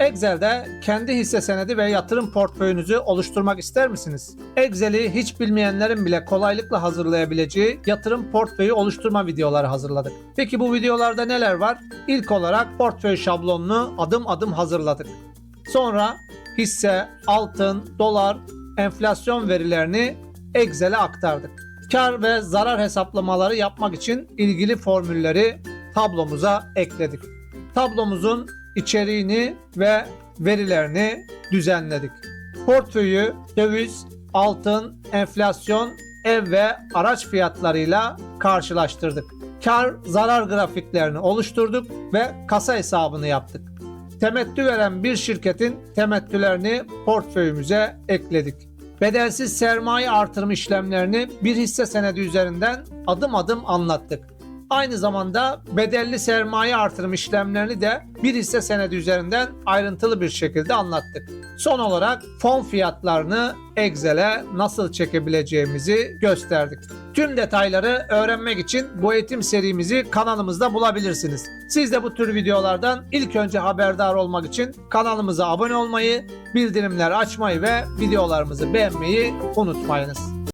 Excel'de kendi hisse senedi ve yatırım portföyünüzü oluşturmak ister misiniz? Excel'i hiç bilmeyenlerin bile kolaylıkla hazırlayabileceği yatırım portföyü oluşturma videoları hazırladık. Peki bu videolarda neler var? İlk olarak portföy şablonunu adım adım hazırladık. Sonra hisse, altın, dolar, enflasyon verilerini Excel'e aktardık. Kar ve zarar hesaplamaları yapmak için ilgili formülleri tablomuza ekledik. Tablomuzun içeriğini ve verilerini düzenledik. Portföyü döviz, altın, enflasyon, ev ve araç fiyatlarıyla karşılaştırdık. Kar zarar grafiklerini oluşturduk ve kasa hesabını yaptık. Temettü veren bir şirketin temettülerini portföyümüze ekledik. Bedelsiz sermaye artırım işlemlerini bir hisse senedi üzerinden adım adım anlattık. Aynı zamanda bedelli sermaye artırım işlemlerini de bir hisse senedi üzerinden ayrıntılı bir şekilde anlattık. Son olarak fon fiyatlarını Excel'e nasıl çekebileceğimizi gösterdik. Tüm detayları öğrenmek için bu eğitim serimizi kanalımızda bulabilirsiniz. Siz de bu tür videolardan ilk önce haberdar olmak için kanalımıza abone olmayı, bildirimler açmayı ve videolarımızı beğenmeyi unutmayınız.